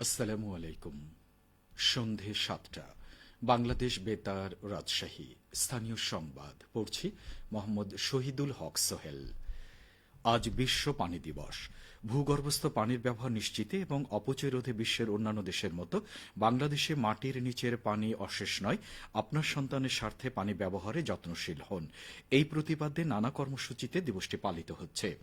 আসসালামু আলাইকুম। সন্ধে সাতটা। বাংলাদেশ বেতার রাজশাহী। স্থানীয় সংবাদ পড়ছি মোহাম্মদ শহীদুল হক সোহেল। আজ বিশ্ব পানি দিবস। ভূগর্ভস্থ পানির ব্যবহার নিশ্চিতে এবং অপচয় রোধে বিশ্বের অন্যান্য দেশের মতো বাংলাদেশে মাটির নিচের পানি অশেষ নয়, আপনার সন্তানের স্বার্থে পানি ব্যবহারে যত্নশীল হন। এই প্রতিবাদে নানা কর্মসূচিতে দিবসটি পালিত হচ্ছে।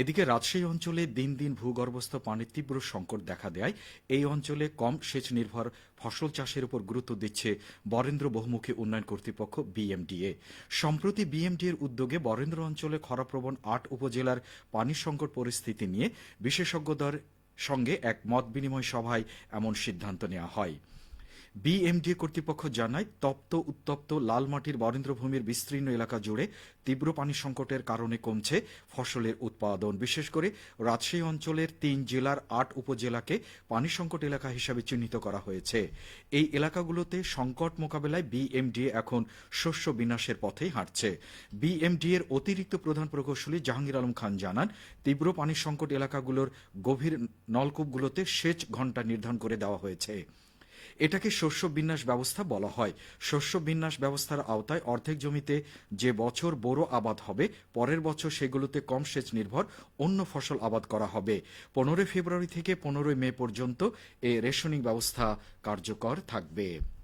এদিকে রাজশাহী অঞ্চলে দিন দিন ভূগর্ভস্থ পানির তীব্র সংকট দেখা দেয়। এই অঞ্চলে কম সেচ নির্ভর ফসল চাষের উপর গুরুত্ব দিচ্ছে বরেন্দ্র বহুমুখী উন্নয়ন কর্তৃপক্ষ, বিএমডিএ। সম্প্রতি বিএমডি এর উদ্যোগে বরেন্দ্র অঞ্চলে খরাপ্রবণ আট উপজেলার পানি সংকট পরিস্থিতি নিয়ে বিশেষজ্ঞদের সঙ্গে এক মত বিনিময় সভায় এমন সিদ্ধান্ত নেওয়া হয়। বিএমডি কর্তৃপক্ষ জানায়, তপ্ত, উত্তপ্ত লাল মাটির বরেন্দ্রভূমির বিস্তীর্ণ এলাকা জুড়ে তীব্র পানি সংকটের কারণে কমছে ফসলের উৎপাদন। বিশেষ করে রাজশাহী অঞ্চলের তিন জেলার আট উপজেলাকে পানি সংকট এলাকা হিসাবে চিহ্নিত করা হয়েছে। এই এলাকাগুলোতে সংকট মোকাবেলায় বিএমডিএ এখন শস্য বিনাশের পথেই হাঁটছে। বিএমডি এর অতিরিক্ত প্রধান প্রকৌশলী জাহাঙ্গীর আলম খান জানান, তীব্র পানি সংকট এলাকাগুলোর গভীর নলকূপগুলোতে সেচ ঘণ্টা নির্ধারণ করে দেওয়া হয়েছে। এটাকে শস্য বিন্যাস ব্যবস্থা বলা হয়। শস্য বিন্যাস ব্যবস্থার আওতায় অর্ধেক জমিতে যে বছর বোরো আবাদ হবে, পরের বছর সেগুলোতে কম সেচ নির্ভর অন্য ফসল আবাদ করা হবে। পনেরোই ফেব্রুয়ারি থেকে পনেরোই মে পর্যন্ত এ রেশনিং ব্যবস্থা কার্যকর থাকবে।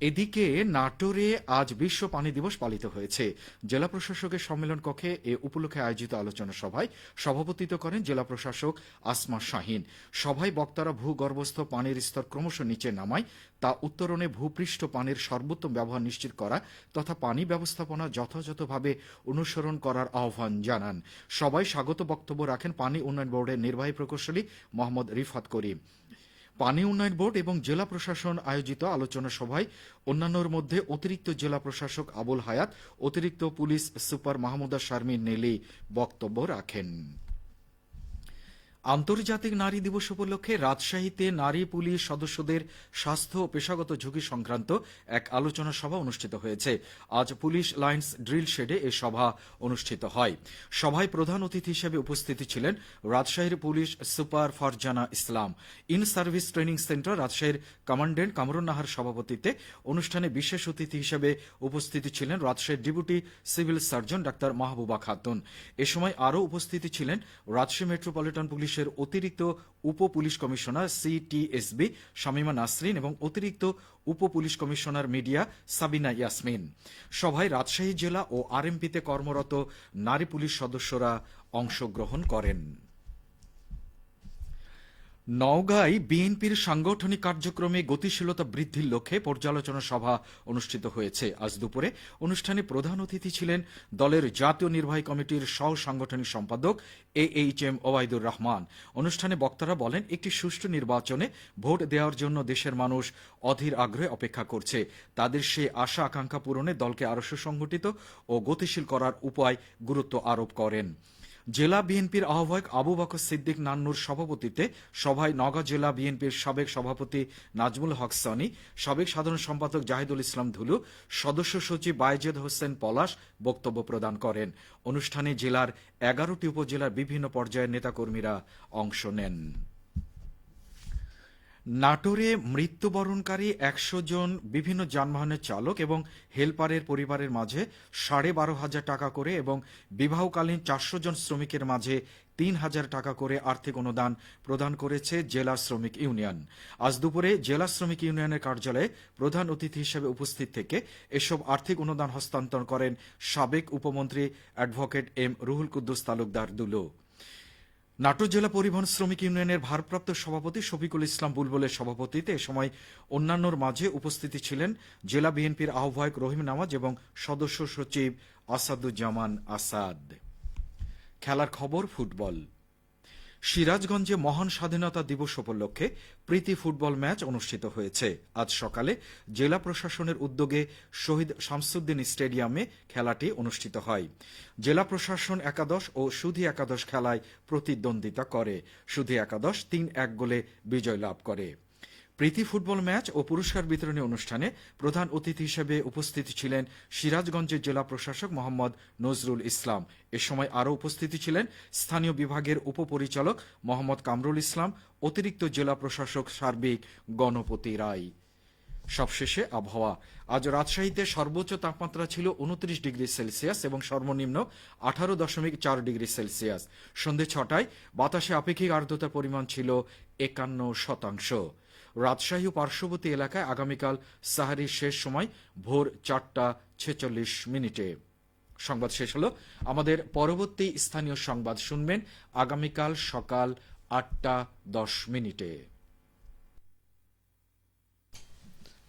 এদিকে নাটোরে আজ বিশ্ব পানি দিবস পালিত হয়েছে। জেলা প্রশাসকের সম্মেলন কক্ষে এ উপলক্ষে আয়োজিত আলোচনা সভায় সভাপতিত্ব করেন জেলা প্রশাসক আসমা শাহিন। সভায় বক্তারা ভূগর্ভস্থ পানির স্তর ক্রমশ নিচে নামায়, তা উত্তরণে ভূপৃষ্ঠ পানির সর্বোত্তম ব্যবহার নিশ্চিত করা তথা পানি ব্যবস্থাপনা যথাযথভাবে অনুসরণ করার আহ্বান জানান। সবাই স্বাগত বক্তব্য রাখেন পানি উন্নয়ন বোর্ডের নির্বাহী প্রকৌশলী মোহাম্মদ রিফাত করিম। পানি উন্নয়ন বোর্ড এবং জেলা প্রশাসন আয়োজিত আলোচনা সভায় অন্যান্যর মধ্যে অতিরিক্ত জেলা প্রশাসক আবুল হায়াত, অতিরিক্ত পুলিশ সুপার মাহমুদা শারমিন নেলি বক্তব্য রাখেন। আন্তর্জাতিক নারী দিবস উপলক্ষে রাজশাহীতে নারী পুলিশ সদস্যদের স্বাস্থ্য ও পেশাগত ঝুঁকি সংক্রান্ত এক আলোচনা সভা অনুষ্ঠিত হয়েছে। আজ পুলিশ লাইন্স ড্রিল শেডে এ সভা অনুষ্ঠিত হয়। সভায় প্রধান অতিথি হিসেবে উপস্থিত ছিলেন রাজশাহীর police super Farzana Islam. In service training centre রাজশাহীর কমান্ডেন্ট কামরুন নাহার সভাপতিত্বে অনুষ্ঠানে বিশেষ অতিথি হিসেবে উপস্থিত ছিলেন রাজশাহীর deputy civil surgeon doctor Mahbuba Khatun. এ সময় আরও উপস্থিত ছিলেন রাজশাহী মেট্রোপলিটন পুলিশের অতিরিক্ত উপ police commissioner CTSB Shamima Nasrin এবং অতিরিক্ত উপ police commissioner media Sabina Yasmin. সভায় রাজশাহী জেলা ও আরএমপিতে কর্মরত নারী পুলিশ সদস্যরা অংশগ্রহণ করেন। নওগাঁয় বিএনপির সাংগঠনিক কার্যক্রমে গতিশীলতা বৃদ্ধির লক্ষ্যে পর্যালোচনা সভা অনুষ্ঠিত হয়েছে। আজ দুপুরে অনুষ্ঠানে প্রধান অতিথি ছিলেন দলের জাতীয় নির্বাহী কমিটির সহ সাংগঠনিক সম্পাদক A H M Obaidur Rahman. অনুষ্ঠানে বক্তারা বলেন, একটি সুষ্ঠু নির্বাচনে ভোট দেওয়ার জন্য দেশের মানুষ অধীর আগ্রহে অপেক্ষা করছে। তাদের সে আশা আকাঙ্ক্ষা পূরণে দলকে আরও সুসংগঠিত ও গতিশীল করার উপায় গুরুত্ব আরোপ করেন। জেলা বিএনপির আহ্বায়ক আবু বকর সিদ্দিক নান্নুর সভাপতিতে সভায় নগা জেলা বিএনপির সাবেক সভাপতি নাজমুল হক সানি, সাবেক সাধারণ সম্পাদক জাহিদুল ইসলাম ধুলু, সদস্য সচিব বায়েজেদ হোসেন পলাশ বক্তব্য প্রদান করেন। অনুষ্ঠানে জেলার এগারোটি উপজেলার বিভিন্ন পর্যায়ের নেতাকর্মীরা অংশ নেন। নাটোরে মৃত্যুবরণকারী একশো জন বিভিন্ন যানবাহনের চালক এবং হেলপারের পরিবারের মাঝে সাড়ে বারো হাজার টাকা করে এবং বিবাহকালীন চারশো জন শ্রমিকের মাঝে তিন হাজার টাকা করে আর্থিক অনুদান প্রদান করেছে জেলা শ্রমিক ইউনিয়ন। আজ দুপুরে জেলা শ্রমিক ইউনিয়নের কার্যালয়ে প্রধান অতিথি হিসেবে উপস্থিত থেকে এসব আর্থিক অনুদান হস্তান্তর করেন সাবেক উপমন্ত্রী অ্যাডভোকেট এম রুহুল কুদ্দুস তালুকদার দুলু। নাটোর জেলা পরিবহন শ্রমিক ইউনিয়নের ভারপ্রাপ্ত সভাপতি শফিকুল ইসলাম বুলবুলের সভাপতিতে এ সময় অন্যান্যর মাঝে উপস্থিতি ছিলেন জেলা বিএনপির আহ্বায়ক রহিম নামাজ এবং সদস্য সচিব আসাদুজ্জামান আসাদ। খেলার খবর, ফুটবল। সিরাজগঞ্জে মহান স্বাধীনতা দিবস উপলক্ষে প্রীতি ফুটবল ম্যাচ অনুষ্ঠিত হয়েছে। আজ সকালে জেলা প্রশাসনের উদ্যোগে শহীদ শামসুদ্দিন স্টেডিয়ামে খেলাটি অনুষ্ঠিত হয়। জেলা প্রশাসন একাদশ ও সুধি একাদশ খেলায় প্রতিদ্বন্দ্বিতা করে। সুধি একাদশ তিন এক গোলে বিজয় লাভ করে। প্রীতি ফুটবল ম্যাচ ও পুরস্কার বিতরণী অনুষ্ঠানে প্রধান অতিথি হিসেবে উপস্থিত ছিলেন সিরাজগঞ্জের জেলা প্রশাসক মোহাম্মদ নজরুল ইসলাম। এ সময় আরও উপস্থিত ছিলেন স্থানীয় বিভাগের উপপরিচালক মোহাম্মদ কামরুল ইসলাম, অতিরিক্ত জেলা প্রশাসক সার্বিক গণপতি রায়। সবশেষে আবহাওয়া। আজ রাজশাহীতে সর্বোচ্চ তাপমাত্রা ছিল উনত্রিশ ডিগ্রি সেলসিয়াস এবং সর্বনিম্ন আঠারো দশমিক চার ডিগ্রি সেলসিয়াস। সন্ধে ছটায় বাতাসে আপেক্ষিক আর্দ্রতার পরিমাণ ছিল একান্ন শতাংশ। রাজশাহী ও পার্শ্ববর্তী এলাকায় আগামীকাল সাহারির শেষ সময় ভোর চারটা ছেচল্লিশ মিনিটে। সংবাদ শেষ হলো। আমাদের পরবর্তী স্থানীয় সংবাদ শুনবেন আগামীকাল সকাল আটটা দশ মিনিটে।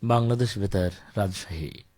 বাংলাদেশ বেতার রাজশাহী।